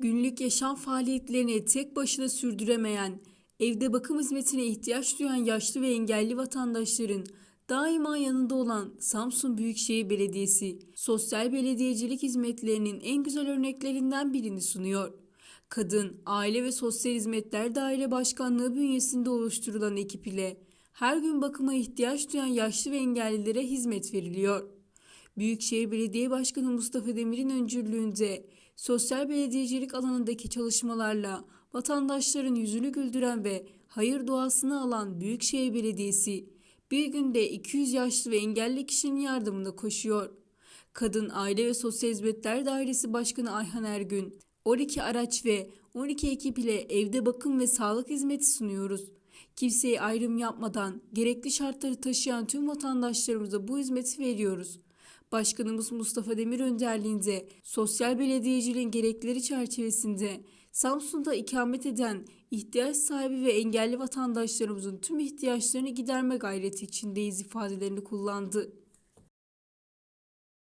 Günlük yaşam faaliyetlerini tek başına sürdüremeyen, evde bakım hizmetine ihtiyaç duyan yaşlı ve engelli vatandaşların daima yanında olan Samsun Büyükşehir Belediyesi, sosyal belediyecilik hizmetlerinin en güzel örneklerinden birini sunuyor. Kadın, Aile ve Sosyal Hizmetler Daire Başkanlığı bünyesinde oluşturulan ekip ile her gün bakıma ihtiyaç duyan yaşlı ve engellilere hizmet veriliyor. Büyükşehir Belediye Başkanı Mustafa Demir'in öncülüğünde sosyal belediyecilik alanındaki çalışmalarla vatandaşların yüzünü güldüren ve hayır duasını alan Büyükşehir Belediyesi bir günde 200 yaşlı ve engelli kişinin yardımına koşuyor. Kadın Aile ve Sosyal Hizmetler Dairesi Başkanı Ayhan Ergün, 12 araç ve 12 ekip ile evde bakım ve sağlık hizmeti sunuyoruz. Kimseye ayrım yapmadan gerekli şartları taşıyan tüm vatandaşlarımıza bu hizmeti veriyoruz. Başkanımız Mustafa Demir önderliğinde sosyal belediyeciliğin gerekleri çerçevesinde Samsun'da ikamet eden ihtiyaç sahibi ve engelli vatandaşlarımızın tüm ihtiyaçlarını giderme gayreti içindeyiz ifadelerini kullandı.